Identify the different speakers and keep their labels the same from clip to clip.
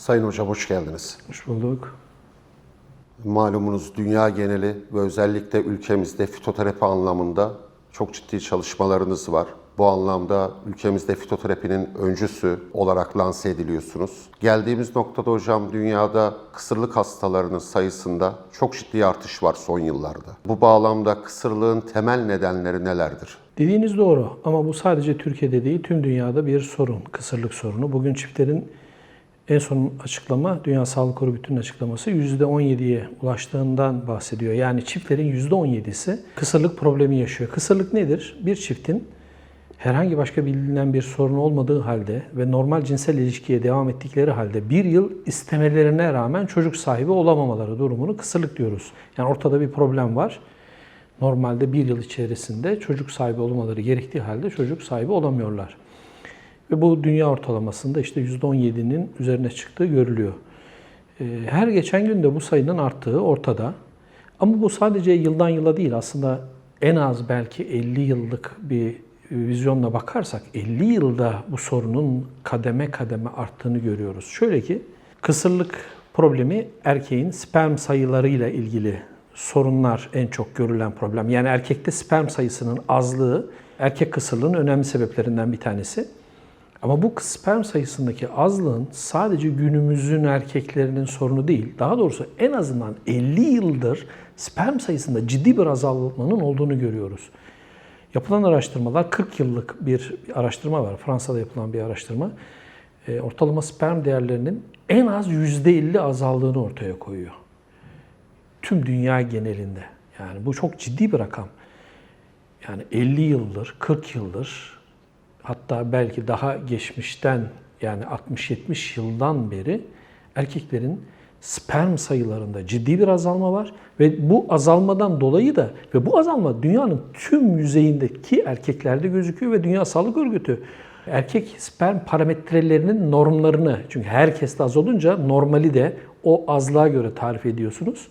Speaker 1: Sayın Hocam hoş geldiniz.
Speaker 2: Hoş bulduk.
Speaker 1: Malumunuz dünya geneli ve özellikle ülkemizde fitoterapi anlamında çok ciddi çalışmalarınız var. Bu anlamda ülkemizde fitoterapinin öncüsü olarak lanse ediliyorsunuz. Geldiğimiz noktada hocam dünyada kısırlık hastalarının sayısında çok ciddi artış var son yıllarda. Bu bağlamda kısırlığın temel nedenleri nelerdir?
Speaker 2: Dediğiniz doğru ama bu sadece Türkiye'de değil tüm dünyada bir sorun, kısırlık sorunu. Bugün çiftlerin en son açıklama, Dünya Sağlık Örgütü'nün açıklaması %17'ye ulaştığından bahsediyor. Yani çiftlerin %17'si kısırlık problemi yaşıyor. Kısırlık nedir? Bir çiftin herhangi başka bilinen bir sorun olmadığı halde ve normal cinsel ilişkiye devam ettikleri halde bir yıl istemelerine rağmen çocuk sahibi olamamaları durumunu kısırlık diyoruz. Yani ortada bir problem var. Normalde bir yıl içerisinde çocuk sahibi olmaları gerektiği halde çocuk sahibi olamıyorlar. Ve bu dünya ortalamasında işte %17'nin üzerine çıktığı görülüyor. Ee, Her geçen gün de bu sayının arttığı ortada. Ama bu sadece yıldan yıla değil aslında en az belki 50 yıllık bir vizyonla bakarsak 50 yılda bu sorunun kademe kademe arttığını görüyoruz. Şöyle ki kısırlık problemi erkeğin sperm sayılarıyla ilgili sorunlar en çok görülen problem. Yani erkekte sperm sayısının azlığı erkek kısırlığın önemli sebeplerinden bir tanesi. Ama bu sperm sayısındaki azlığın sadece günümüzün erkeklerinin sorunu değil. Daha doğrusu en azından 50 yıldır sperm sayısında ciddi bir azalmanın olduğunu görüyoruz. Yapılan araştırmalar 40 yıllık bir araştırma var. Fransa'da yapılan bir araştırma. E, ortalama sperm değerlerinin en az %50 azaldığını ortaya koyuyor. Tüm dünya genelinde. Yani bu çok ciddi bir rakam. Yani 50 yıldır, 40 yıldır hatta belki daha geçmişten yani 60-70 yıldan beri erkeklerin sperm sayılarında ciddi bir azalma var ve bu azalmadan dolayı da ve bu azalma dünyanın tüm yüzeyindeki erkeklerde gözüküyor ve Dünya Sağlık Örgütü erkek sperm parametrelerinin normlarını çünkü herkeste az olunca normali de o azlığa göre tarif ediyorsunuz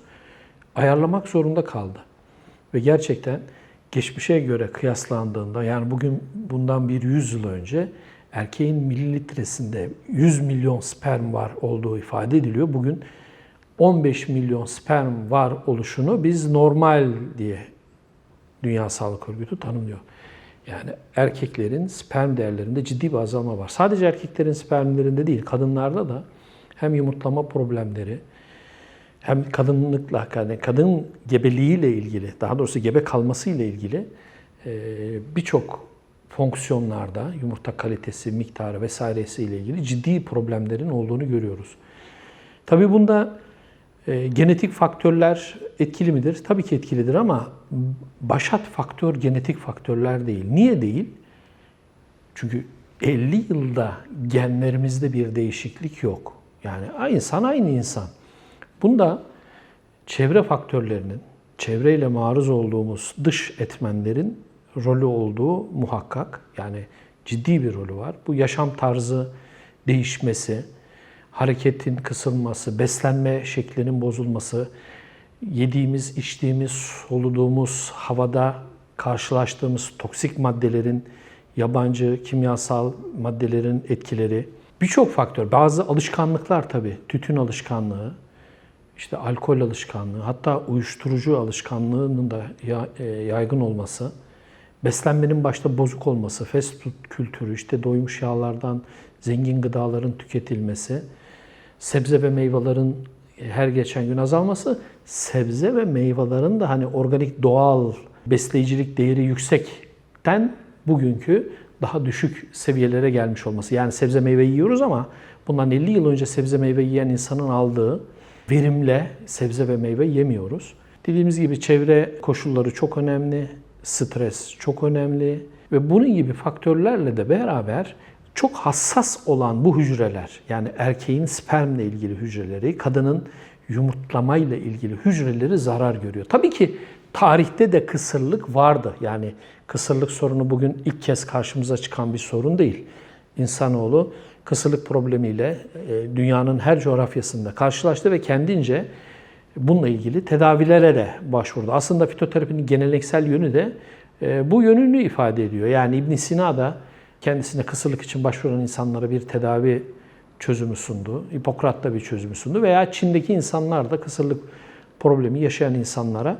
Speaker 2: ayarlamak zorunda kaldı. Ve gerçekten geçmişe göre kıyaslandığında yani bugün bundan bir 100 yıl önce erkeğin mililitresinde 100 milyon sperm var olduğu ifade ediliyor. Bugün 15 milyon sperm var oluşunu biz normal diye Dünya Sağlık Örgütü tanımlıyor. Yani erkeklerin sperm değerlerinde ciddi bir azalma var. Sadece erkeklerin spermlerinde değil, kadınlarda da hem yumurtlama problemleri, hem kadınlıkla, yani kadın gebeliğiyle ilgili, daha doğrusu gebe kalmasıyla ilgili e, birçok fonksiyonlarda yumurta kalitesi, miktarı vesairesi ile ilgili ciddi problemlerin olduğunu görüyoruz. Tabii bunda e, genetik faktörler etkili midir? Tabii ki etkilidir ama başat faktör genetik faktörler değil. Niye değil? Çünkü 50 yılda genlerimizde bir değişiklik yok. Yani insan aynı insan. Bunda çevre faktörlerinin, çevreyle maruz olduğumuz dış etmenlerin rolü olduğu muhakkak. Yani ciddi bir rolü var. Bu yaşam tarzı değişmesi, hareketin kısılması, beslenme şeklinin bozulması, yediğimiz, içtiğimiz, soluduğumuz havada karşılaştığımız toksik maddelerin, yabancı kimyasal maddelerin etkileri, birçok faktör, bazı alışkanlıklar tabii, tütün alışkanlığı, işte alkol alışkanlığı, hatta uyuşturucu alışkanlığının da e, yaygın olması, beslenmenin başta bozuk olması, fast food kültürü, işte doymuş yağlardan zengin gıdaların tüketilmesi, sebze ve meyvelerin her geçen gün azalması, sebze ve meyvelerin de hani organik doğal besleyicilik değeri yüksekten bugünkü daha düşük seviyelere gelmiş olması. Yani sebze meyve yiyoruz ama bundan 50 yıl önce sebze meyve yiyen insanın aldığı verimle sebze ve meyve yemiyoruz. Dediğimiz gibi çevre koşulları çok önemli, stres çok önemli ve bunun gibi faktörlerle de beraber çok hassas olan bu hücreler yani erkeğin spermle ilgili hücreleri, kadının yumurtlamayla ilgili hücreleri zarar görüyor. Tabii ki tarihte de kısırlık vardı. Yani kısırlık sorunu bugün ilk kez karşımıza çıkan bir sorun değil. İnsanoğlu kısırlık problemiyle e, dünyanın her coğrafyasında karşılaştı ve kendince bununla ilgili tedavilere de başvurdu. Aslında fitoterapinin geleneksel yönü de e, bu yönünü ifade ediyor. Yani İbn Sina da kendisine kısırlık için başvuran insanlara bir tedavi çözümü sundu. Hipokrat da bir çözümü sundu. Veya Çin'deki insanlar da kısırlık problemi yaşayan insanlara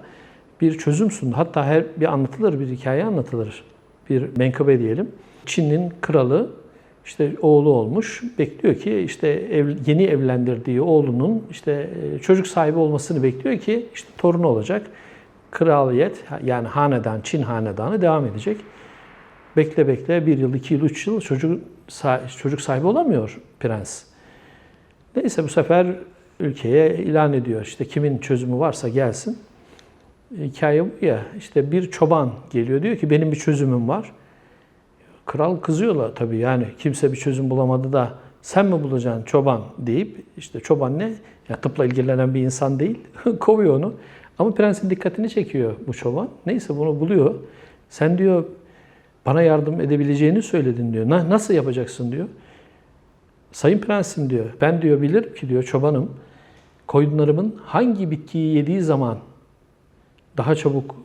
Speaker 2: bir çözüm sundu. Hatta her bir anlatılır, bir hikaye anlatılır. Bir menkıbe diyelim. Çin'in kralı işte oğlu olmuş. Bekliyor ki işte ev, yeni evlendirdiği oğlunun işte e, çocuk sahibi olmasını bekliyor ki işte torunu olacak. Kraliyet yani hanedan, Çin hanedanı devam edecek. Bekle bekle bir yıl, iki yıl, üç yıl çocuk, çocuk sahibi olamıyor prens. Neyse bu sefer ülkeye ilan ediyor. İşte kimin çözümü varsa gelsin. Hikaye bu ya. İşte bir çoban geliyor diyor ki benim bir çözümüm var. Kral kızıyorlar tabii yani kimse bir çözüm bulamadı da sen mi bulacaksın çoban deyip işte çoban ne? Ya tıpla ilgilenen bir insan değil. Kovuyor onu. Ama prensin dikkatini çekiyor bu çoban. Neyse bunu buluyor. Sen diyor bana yardım edebileceğini söyledin diyor. Nasıl yapacaksın diyor. Sayın prensim diyor. Ben diyor bilirim ki diyor çobanım. Koyunlarımın hangi bitkiyi yediği zaman daha çabuk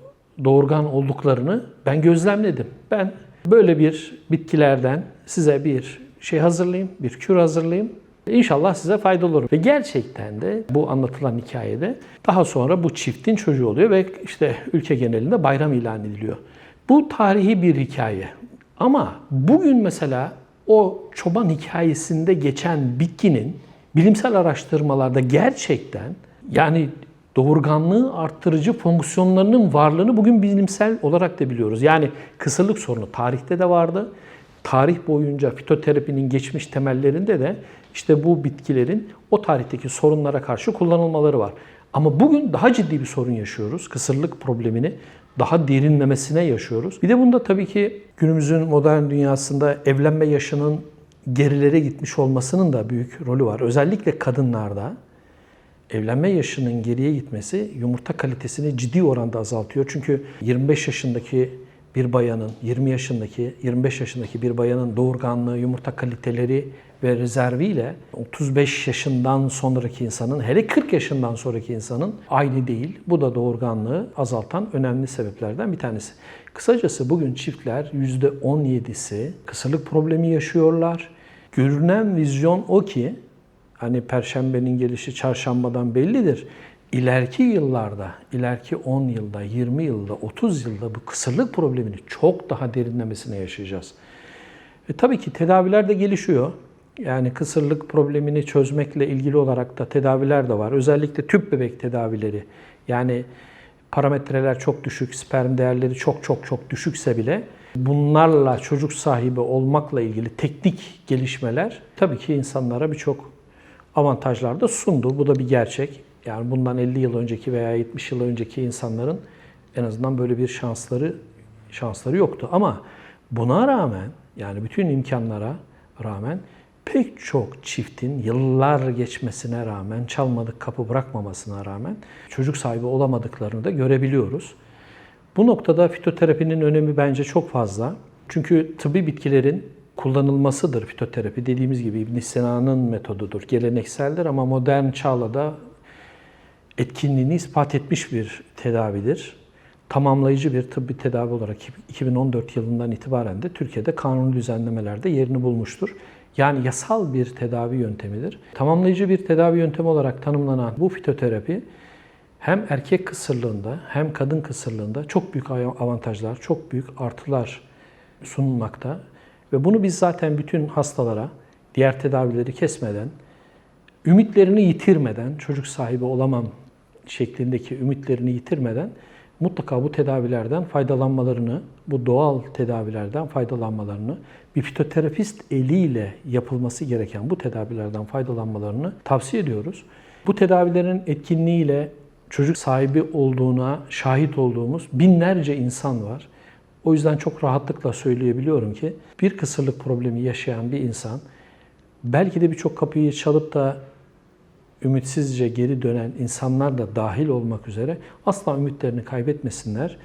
Speaker 2: doğurgan olduklarını ben gözlemledim. Ben böyle bir bitkilerden size bir şey hazırlayayım, bir kür hazırlayayım. İnşallah size faydalı olur. Ve gerçekten de bu anlatılan hikayede daha sonra bu çiftin çocuğu oluyor ve işte ülke genelinde bayram ilan ediliyor. Bu tarihi bir hikaye. Ama bugün mesela o çoban hikayesinde geçen bitkinin bilimsel araştırmalarda gerçekten yani doğurganlığı arttırıcı fonksiyonlarının varlığını bugün bilimsel olarak da biliyoruz. Yani kısırlık sorunu tarihte de vardı. Tarih boyunca fitoterapinin geçmiş temellerinde de işte bu bitkilerin o tarihteki sorunlara karşı kullanılmaları var. Ama bugün daha ciddi bir sorun yaşıyoruz. Kısırlık problemini daha derinlemesine yaşıyoruz. Bir de bunda tabii ki günümüzün modern dünyasında evlenme yaşının gerilere gitmiş olmasının da büyük rolü var. Özellikle kadınlarda evlenme yaşının geriye gitmesi yumurta kalitesini ciddi oranda azaltıyor. Çünkü 25 yaşındaki bir bayanın, 20 yaşındaki, 25 yaşındaki bir bayanın doğurganlığı, yumurta kaliteleri ve rezerviyle 35 yaşından sonraki insanın, hele 40 yaşından sonraki insanın aynı değil. Bu da doğurganlığı azaltan önemli sebeplerden bir tanesi. Kısacası bugün çiftler %17'si kısırlık problemi yaşıyorlar. Görünen vizyon o ki, hani perşembenin gelişi çarşambadan bellidir. İleriki yıllarda, ileriki 10 yılda, 20 yılda, 30 yılda bu kısırlık problemini çok daha derinlemesine yaşayacağız. Ve tabii ki tedaviler de gelişiyor. Yani kısırlık problemini çözmekle ilgili olarak da tedaviler de var. Özellikle tüp bebek tedavileri. Yani parametreler çok düşük, sperm değerleri çok çok çok düşükse bile bunlarla çocuk sahibi olmakla ilgili teknik gelişmeler tabii ki insanlara birçok avantajlar da sundu. Bu da bir gerçek. Yani bundan 50 yıl önceki veya 70 yıl önceki insanların en azından böyle bir şansları şansları yoktu. Ama buna rağmen yani bütün imkanlara rağmen pek çok çiftin yıllar geçmesine rağmen, çalmadık kapı bırakmamasına rağmen çocuk sahibi olamadıklarını da görebiliyoruz. Bu noktada fitoterapinin önemi bence çok fazla. Çünkü tıbbi bitkilerin kullanılmasıdır fitoterapi. Dediğimiz gibi İbn Sina'nın metodudur. Gelenekseldir ama modern çağla da etkinliğini ispat etmiş bir tedavidir. Tamamlayıcı bir tıbbi tedavi olarak 2014 yılından itibaren de Türkiye'de kanuni düzenlemelerde yerini bulmuştur. Yani yasal bir tedavi yöntemidir. Tamamlayıcı bir tedavi yöntemi olarak tanımlanan bu fitoterapi hem erkek kısırlığında hem kadın kısırlığında çok büyük avantajlar, çok büyük artılar sunulmakta. Ve bunu biz zaten bütün hastalara diğer tedavileri kesmeden, ümitlerini yitirmeden, çocuk sahibi olamam şeklindeki ümitlerini yitirmeden mutlaka bu tedavilerden faydalanmalarını, bu doğal tedavilerden faydalanmalarını, bir fitoterapist eliyle yapılması gereken bu tedavilerden faydalanmalarını tavsiye ediyoruz. Bu tedavilerin etkinliğiyle çocuk sahibi olduğuna şahit olduğumuz binlerce insan var. O yüzden çok rahatlıkla söyleyebiliyorum ki bir kısırlık problemi yaşayan bir insan belki de birçok kapıyı çalıp da ümitsizce geri dönen insanlar da dahil olmak üzere asla ümitlerini kaybetmesinler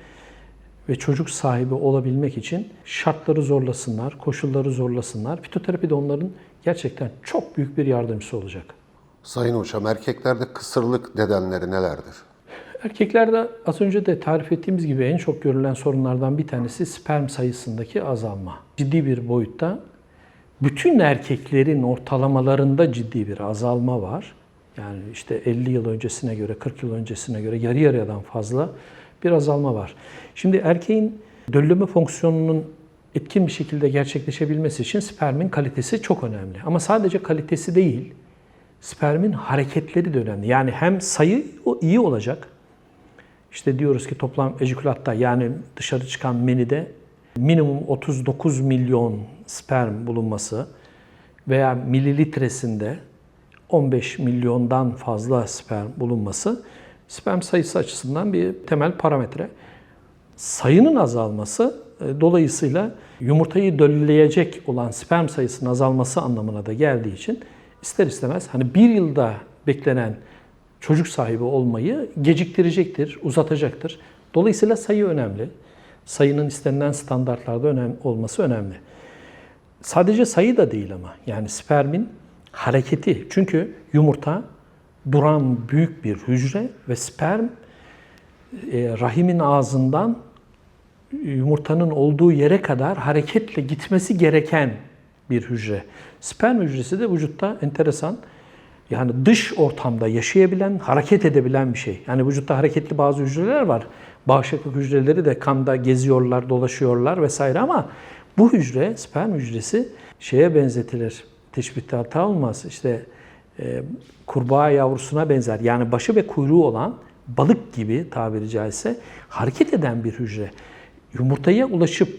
Speaker 2: ve çocuk sahibi olabilmek için şartları zorlasınlar, koşulları zorlasınlar. Fitoterapi de onların gerçekten çok büyük bir yardımcısı olacak.
Speaker 1: Sayın Hocam, erkeklerde kısırlık nedenleri nelerdir?
Speaker 2: Erkeklerde az önce de tarif ettiğimiz gibi en çok görülen sorunlardan bir tanesi sperm sayısındaki azalma. Ciddi bir boyutta Bütün erkeklerin ortalamalarında ciddi bir azalma var. Yani işte 50 yıl öncesine göre, 40 yıl öncesine göre yarı yarıyadan fazla bir azalma var. Şimdi erkeğin dölleme fonksiyonunun etkin bir şekilde gerçekleşebilmesi için spermin kalitesi çok önemli. Ama sadece kalitesi değil, spermin hareketleri de önemli. Yani hem sayı iyi olacak, işte diyoruz ki toplam ejikülatta yani dışarı çıkan menide minimum 39 milyon sperm bulunması veya mililitresinde 15 milyondan fazla sperm bulunması sperm sayısı açısından bir temel parametre. Sayının azalması e, dolayısıyla yumurtayı dölleyecek olan sperm sayısının azalması anlamına da geldiği için ister istemez hani bir yılda beklenen çocuk sahibi olmayı geciktirecektir, uzatacaktır. Dolayısıyla sayı önemli. Sayının istenilen standartlarda önem, olması önemli. Sadece sayı da değil ama yani spermin hareketi. Çünkü yumurta duran büyük bir hücre ve sperm e, rahimin ağzından yumurtanın olduğu yere kadar hareketle gitmesi gereken bir hücre. Sperm hücresi de vücutta enteresan. Yani dış ortamda yaşayabilen, hareket edebilen bir şey. Yani vücutta hareketli bazı hücreler var. Bağışıklık hücreleri de kanda geziyorlar, dolaşıyorlar vesaire ama bu hücre, sperm hücresi şeye benzetilir. Teşbihte hata olmaz. İşte e, kurbağa yavrusuna benzer. Yani başı ve kuyruğu olan balık gibi tabiri caizse hareket eden bir hücre. Yumurtaya ulaşıp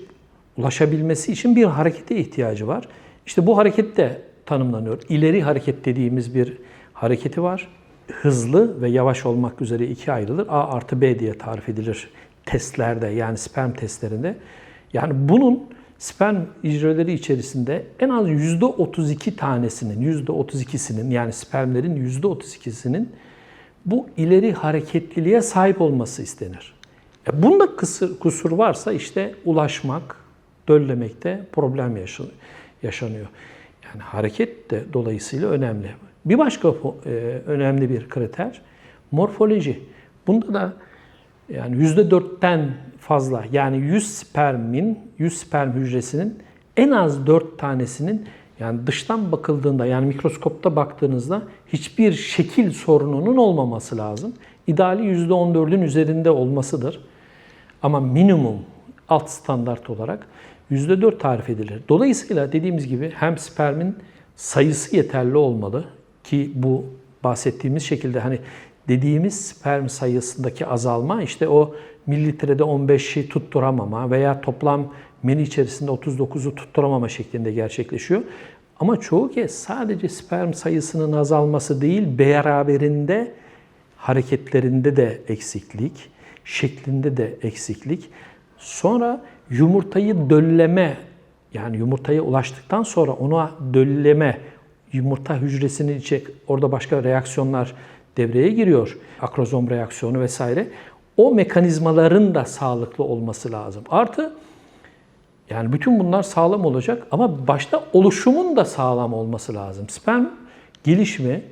Speaker 2: ulaşabilmesi için bir harekete ihtiyacı var. İşte bu hareket de tanımlanıyor. İleri hareket dediğimiz bir hareketi var. Hızlı ve yavaş olmak üzere ikiye ayrılır. A artı B diye tarif edilir testlerde yani sperm testlerinde. Yani bunun sperm hücreleri içerisinde en az %32 tanesinin, %32'sinin yani spermlerin %32'sinin bu ileri hareketliliğe sahip olması istenir. E bunda kısır, kusur varsa işte ulaşmak, döllemekte problem yaşanıyor. Yani hareket de dolayısıyla önemli. Bir başka e, önemli bir kriter morfoloji. Bunda da yani %4'ten fazla yani 100 spermin, 100 sperm hücresinin en az 4 tanesinin yani dıştan bakıldığında yani mikroskopta baktığınızda hiçbir şekil sorununun olmaması lazım. İdeali %14'ün üzerinde olmasıdır. Ama minimum alt standart olarak %4 tarif edilir. Dolayısıyla dediğimiz gibi hem spermin sayısı yeterli olmalı ki bu bahsettiğimiz şekilde hani dediğimiz sperm sayısındaki azalma işte o mililitrede 15'i tutturamama veya toplam meni içerisinde 39'u tutturamama şeklinde gerçekleşiyor. Ama çoğu kez sadece sperm sayısının azalması değil, beraberinde hareketlerinde de eksiklik, şeklinde de eksiklik. Sonra yumurtayı dölleme yani yumurtaya ulaştıktan sonra ona dölleme, yumurta hücresinin içe orada başka reaksiyonlar devreye giriyor. Akrozom reaksiyonu vesaire. O mekanizmaların da sağlıklı olması lazım. Artı yani bütün bunlar sağlam olacak ama başta oluşumun da sağlam olması lazım. Sperm gelişimi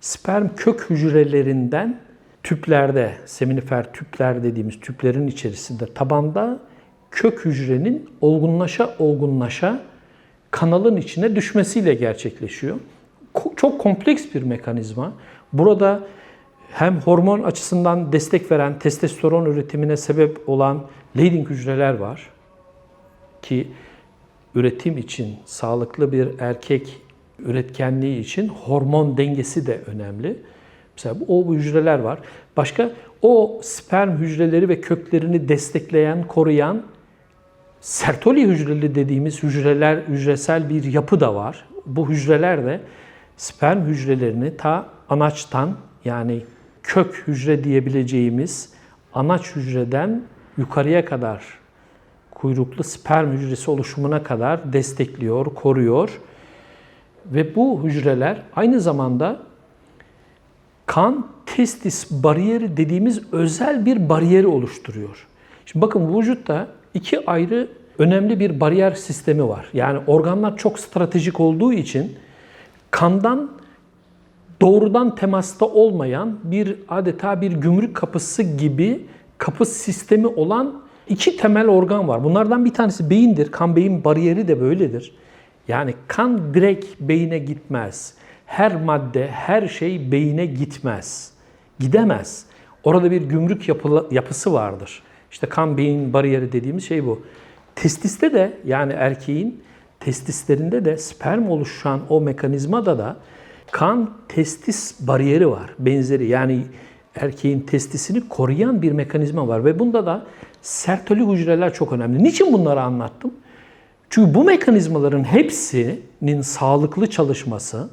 Speaker 2: sperm kök hücrelerinden tüplerde, seminifer tüpler dediğimiz tüplerin içerisinde tabanda kök hücrenin olgunlaşa olgunlaşa kanalın içine düşmesiyle gerçekleşiyor. Çok kompleks bir mekanizma. Burada hem hormon açısından destek veren testosteron üretimine sebep olan Leydig hücreler var ki üretim için sağlıklı bir erkek üretkenliği için hormon dengesi de önemli. Mesela o hücreler var. Başka o sperm hücreleri ve köklerini destekleyen, koruyan Sertoli hücreli dediğimiz hücreler, hücresel bir yapı da var. Bu hücreler de sperm hücrelerini ta anaçtan yani kök hücre diyebileceğimiz anaç hücreden yukarıya kadar kuyruklu sperm hücresi oluşumuna kadar destekliyor, koruyor. Ve bu hücreler aynı zamanda kan testis bariyeri dediğimiz özel bir bariyeri oluşturuyor. Şimdi bakın vücutta iki ayrı önemli bir bariyer sistemi var. Yani organlar çok stratejik olduğu için kandan doğrudan temasta olmayan bir adeta bir gümrük kapısı gibi kapı sistemi olan iki temel organ var. Bunlardan bir tanesi beyindir. Kan beyin bariyeri de böyledir. Yani kan direkt beyine gitmez. Her madde, her şey beyine gitmez. Gidemez. Orada bir gümrük yapılı, yapısı vardır. İşte kan beyin bariyeri dediğimiz şey bu. Testiste de yani erkeğin testislerinde de sperm oluşan o mekanizmada da kan testis bariyeri var. Benzeri yani erkeğin testisini koruyan bir mekanizma var ve bunda da sertoli hücreler çok önemli. Niçin bunları anlattım? Çünkü bu mekanizmaların hepsinin sağlıklı çalışması,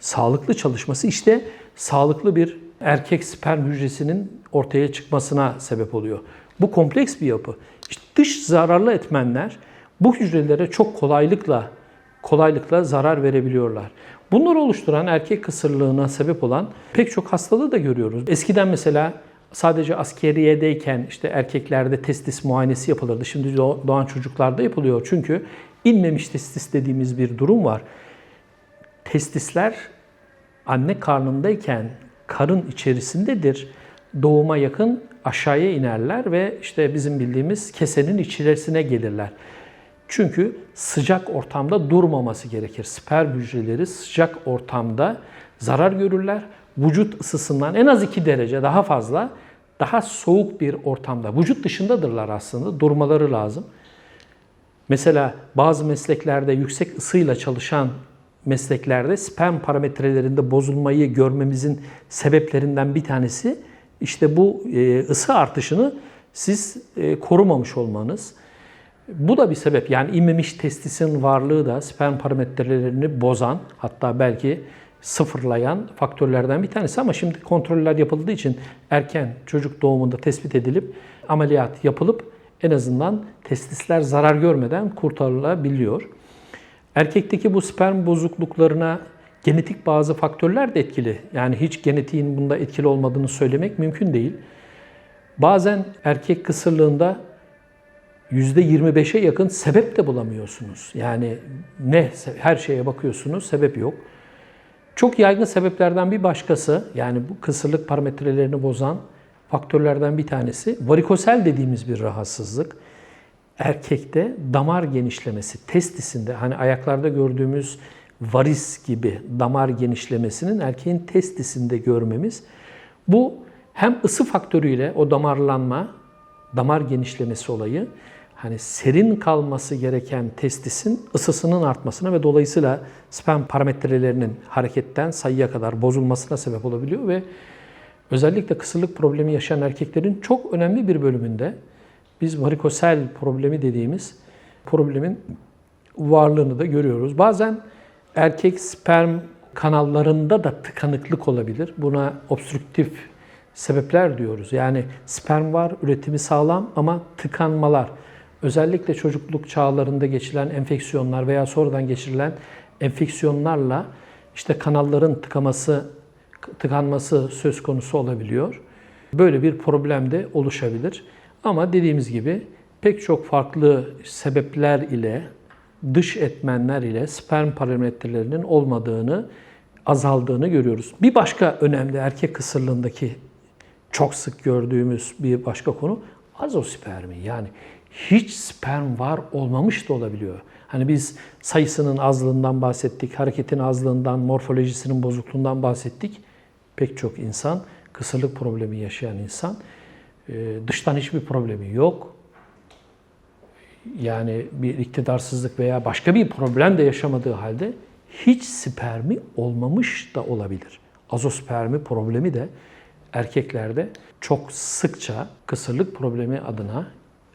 Speaker 2: sağlıklı çalışması işte sağlıklı bir erkek sperm hücresinin ortaya çıkmasına sebep oluyor. Bu kompleks bir yapı. İşte dış zararlı etmenler bu hücrelere çok kolaylıkla kolaylıkla zarar verebiliyorlar. Bunları oluşturan erkek kısırlığına sebep olan pek çok hastalığı da görüyoruz. Eskiden mesela sadece askeriyedeyken işte erkeklerde testis muayenesi yapılırdı. Şimdi doğan çocuklarda yapılıyor. Çünkü inmemiş testis dediğimiz bir durum var. Testisler anne karnındayken karın içerisindedir. Doğuma yakın aşağıya inerler ve işte bizim bildiğimiz kesenin içerisine gelirler. Çünkü sıcak ortamda durmaması gerekir. Sperm hücreleri sıcak ortamda zarar görürler. Vücut ısısından en az 2 derece daha fazla daha soğuk bir ortamda, vücut dışındadırlar aslında, durmaları lazım. Mesela bazı mesleklerde yüksek ısıyla çalışan mesleklerde sperm parametrelerinde bozulmayı görmemizin sebeplerinden bir tanesi işte bu e, ısı artışını siz e, korumamış olmanız. Bu da bir sebep. Yani inmemiş testisin varlığı da sperm parametrelerini bozan hatta belki sıfırlayan faktörlerden bir tanesi ama şimdi kontroller yapıldığı için erken çocuk doğumunda tespit edilip ameliyat yapılıp en azından testisler zarar görmeden kurtarılabiliyor. Erkekteki bu sperm bozukluklarına genetik bazı faktörler de etkili. Yani hiç genetiğin bunda etkili olmadığını söylemek mümkün değil. Bazen erkek kısırlığında %25'e yakın sebep de bulamıyorsunuz. Yani ne her şeye bakıyorsunuz sebep yok. Çok yaygın sebeplerden bir başkası yani bu kısırlık parametrelerini bozan faktörlerden bir tanesi varikosel dediğimiz bir rahatsızlık. Erkekte damar genişlemesi, testisinde hani ayaklarda gördüğümüz varis gibi damar genişlemesinin erkeğin testisinde görmemiz. Bu hem ısı faktörüyle o damarlanma, damar genişlemesi olayı hani serin kalması gereken testisin ısısının artmasına ve dolayısıyla sperm parametrelerinin hareketten sayıya kadar bozulmasına sebep olabiliyor ve özellikle kısırlık problemi yaşayan erkeklerin çok önemli bir bölümünde biz varikosel problemi dediğimiz problemin varlığını da görüyoruz. Bazen erkek sperm kanallarında da tıkanıklık olabilir. Buna obstrüktif sebepler diyoruz. Yani sperm var, üretimi sağlam ama tıkanmalar. Özellikle çocukluk çağlarında geçirilen enfeksiyonlar veya sonradan geçirilen enfeksiyonlarla işte kanalların tıkaması, tıkanması söz konusu olabiliyor. Böyle bir problem de oluşabilir. Ama dediğimiz gibi pek çok farklı sebepler ile dış etmenler ile sperm parametrelerinin olmadığını, azaldığını görüyoruz. Bir başka önemli erkek kısırlığındaki çok sık gördüğümüz bir başka konu azospermi. Yani hiç sperm var olmamış da olabiliyor. Hani biz sayısının azlığından bahsettik, hareketin azlığından, morfolojisinin bozukluğundan bahsettik. Pek çok insan, kısırlık problemi yaşayan insan, dıştan hiçbir problemi yok. Yani bir iktidarsızlık veya başka bir problem de yaşamadığı halde hiç spermi olmamış da olabilir. Azospermi problemi de erkeklerde çok sıkça kısırlık problemi adına,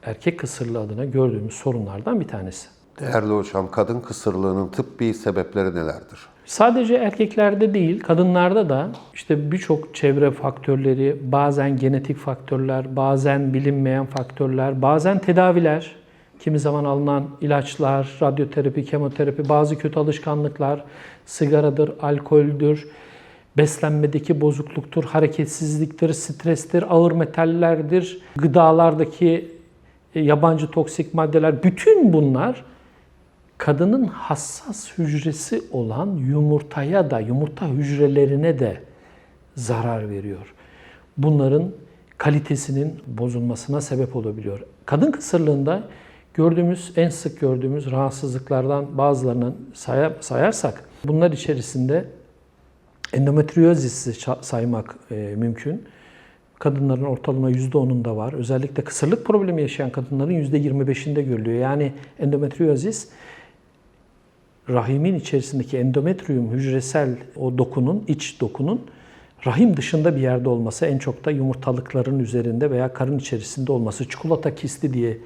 Speaker 2: erkek kısırlığı adına gördüğümüz sorunlardan bir tanesi.
Speaker 1: Değerli hocam, kadın kısırlığının tıbbi sebepleri nelerdir?
Speaker 2: Sadece erkeklerde değil, kadınlarda da işte birçok çevre faktörleri, bazen genetik faktörler, bazen bilinmeyen faktörler, bazen tedaviler, kimi zaman alınan ilaçlar, radyoterapi, kemoterapi, bazı kötü alışkanlıklar, sigaradır, alkoldür, beslenmedeki bozukluktur, hareketsizliktir, strestir, ağır metallerdir, gıdalardaki yabancı toksik maddeler, bütün bunlar kadının hassas hücresi olan yumurtaya da, yumurta hücrelerine de zarar veriyor. Bunların kalitesinin bozulmasına sebep olabiliyor. Kadın kısırlığında Gördüğümüz, en sık gördüğümüz rahatsızlıklardan bazılarını say- sayarsak bunlar içerisinde endometriozisi saymak e, mümkün. Kadınların ortalama %10'unda var. Özellikle kısırlık problemi yaşayan kadınların %25'inde görülüyor. Yani endometriozis rahimin içerisindeki endometrium hücresel o dokunun, iç dokunun rahim dışında bir yerde olması, en çok da yumurtalıkların üzerinde veya karın içerisinde olması, çikolata kisti diye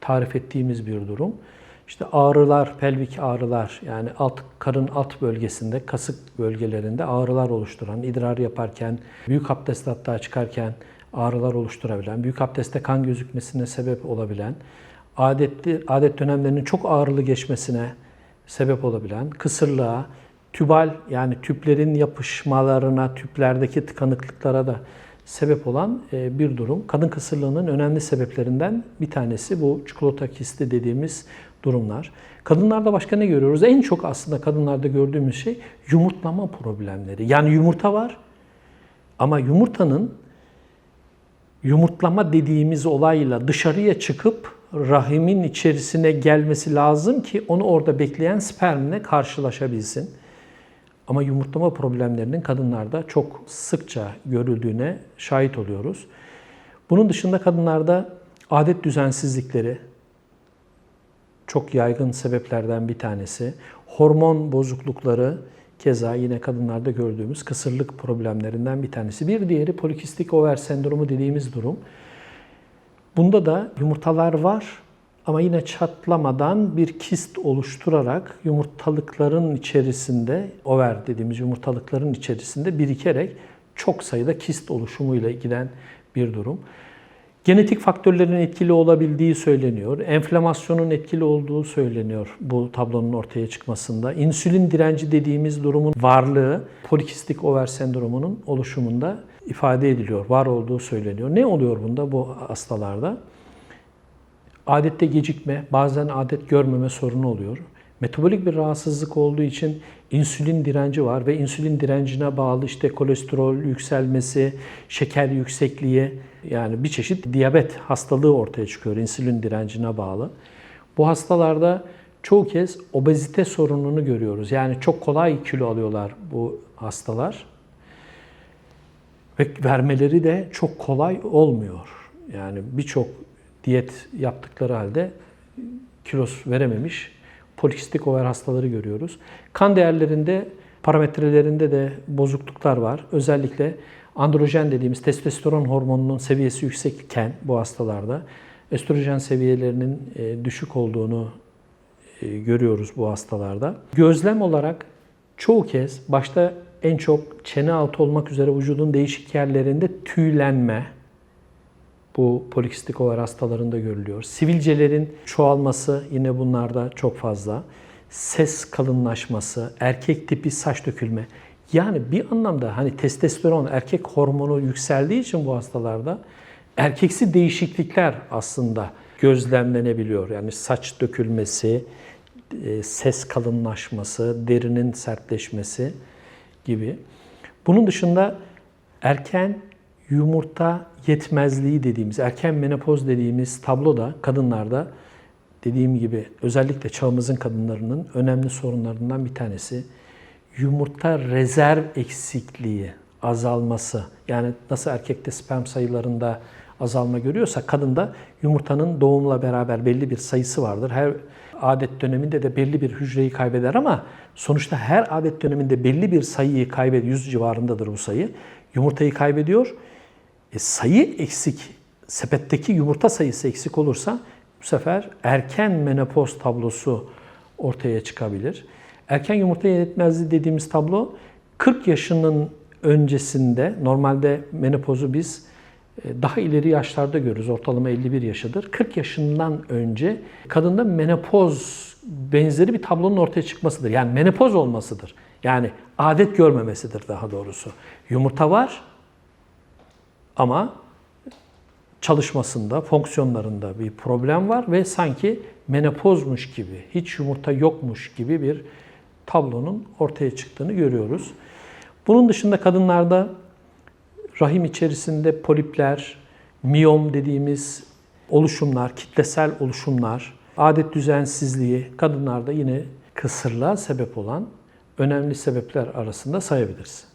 Speaker 2: tarif ettiğimiz bir durum. İşte ağrılar, pelvik ağrılar yani alt karın alt bölgesinde, kasık bölgelerinde ağrılar oluşturan, idrar yaparken, büyük abdest hatta çıkarken ağrılar oluşturabilen, büyük abdestte kan gözükmesine sebep olabilen, adetli adet dönemlerinin çok ağrılı geçmesine sebep olabilen, kısırlığa, tübal yani tüplerin yapışmalarına, tüplerdeki tıkanıklıklara da sebep olan e, bir durum. Kadın kısırlığının önemli sebeplerinden bir tanesi bu çikolata kisti dediğimiz durumlar. Kadınlarda başka ne görüyoruz? En çok aslında kadınlarda gördüğümüz şey yumurtlama problemleri. Yani yumurta var ama yumurtanın yumurtlama dediğimiz olayla dışarıya çıkıp rahimin içerisine gelmesi lazım ki onu orada bekleyen spermle karşılaşabilsin. Ama yumurtlama problemlerinin kadınlarda çok sıkça görüldüğüne şahit oluyoruz. Bunun dışında kadınlarda adet düzensizlikleri çok yaygın sebeplerden bir tanesi. Hormon bozuklukları keza yine kadınlarda gördüğümüz kısırlık problemlerinden bir tanesi. Bir diğeri polikistik over sendromu dediğimiz durum. Bunda da yumurtalar var ama yine çatlamadan bir kist oluşturarak yumurtalıkların içerisinde, over dediğimiz yumurtalıkların içerisinde birikerek çok sayıda kist oluşumuyla giden bir durum. Genetik faktörlerin etkili olabildiği söyleniyor. Enflamasyonun etkili olduğu söyleniyor bu tablonun ortaya çıkmasında. İnsülin direnci dediğimiz durumun varlığı polikistik over sendromunun oluşumunda ifade ediliyor, var olduğu söyleniyor. Ne oluyor bunda bu hastalarda? Adette gecikme, bazen adet görmeme sorunu oluyor. Metabolik bir rahatsızlık olduğu için insülin direnci var ve insülin direncine bağlı işte kolesterol yükselmesi, şeker yüksekliği yani bir çeşit diyabet hastalığı ortaya çıkıyor insülin direncine bağlı. Bu hastalarda çoğu kez obezite sorununu görüyoruz. Yani çok kolay kilo alıyorlar bu hastalar. Ve vermeleri de çok kolay olmuyor. Yani birçok diyet yaptıkları halde kilos verememiş polikistik over hastaları görüyoruz. Kan değerlerinde, parametrelerinde de bozukluklar var. Özellikle androjen dediğimiz testosteron hormonunun seviyesi yüksekken bu hastalarda östrojen seviyelerinin e, düşük olduğunu e, görüyoruz bu hastalarda. Gözlem olarak çoğu kez başta en çok çene altı olmak üzere vücudun değişik yerlerinde tüylenme, bu polikistik over hastalarında görülüyor. Sivilcelerin çoğalması yine bunlarda çok fazla. Ses kalınlaşması, erkek tipi saç dökülme. Yani bir anlamda hani testosteron, erkek hormonu yükseldiği için bu hastalarda erkeksi değişiklikler aslında gözlemlenebiliyor. Yani saç dökülmesi, e, ses kalınlaşması, derinin sertleşmesi gibi. Bunun dışında erken yumurta yetmezliği dediğimiz, erken menopoz dediğimiz tablo da kadınlarda dediğim gibi özellikle çağımızın kadınlarının önemli sorunlarından bir tanesi. Yumurta rezerv eksikliği, azalması. Yani nasıl erkekte sperm sayılarında azalma görüyorsa kadında yumurtanın doğumla beraber belli bir sayısı vardır. Her adet döneminde de belli bir hücreyi kaybeder ama sonuçta her adet döneminde belli bir sayıyı kaybediyor. 100 civarındadır bu sayı. Yumurtayı kaybediyor. E, sayı eksik, sepetteki yumurta sayısı eksik olursa bu sefer erken menopoz tablosu ortaya çıkabilir. Erken yumurta yetmezliği dediğimiz tablo 40 yaşının öncesinde normalde menopozu biz e, daha ileri yaşlarda görürüz. Ortalama 51 yaşıdır. 40 yaşından önce kadında menopoz benzeri bir tablonun ortaya çıkmasıdır. Yani menopoz olmasıdır. Yani adet görmemesidir daha doğrusu. Yumurta var ama çalışmasında, fonksiyonlarında bir problem var ve sanki menopozmuş gibi, hiç yumurta yokmuş gibi bir tablonun ortaya çıktığını görüyoruz. Bunun dışında kadınlarda rahim içerisinde polipler, miyom dediğimiz oluşumlar, kitlesel oluşumlar, adet düzensizliği kadınlarda yine kısırlığa sebep olan önemli sebepler arasında sayabiliriz.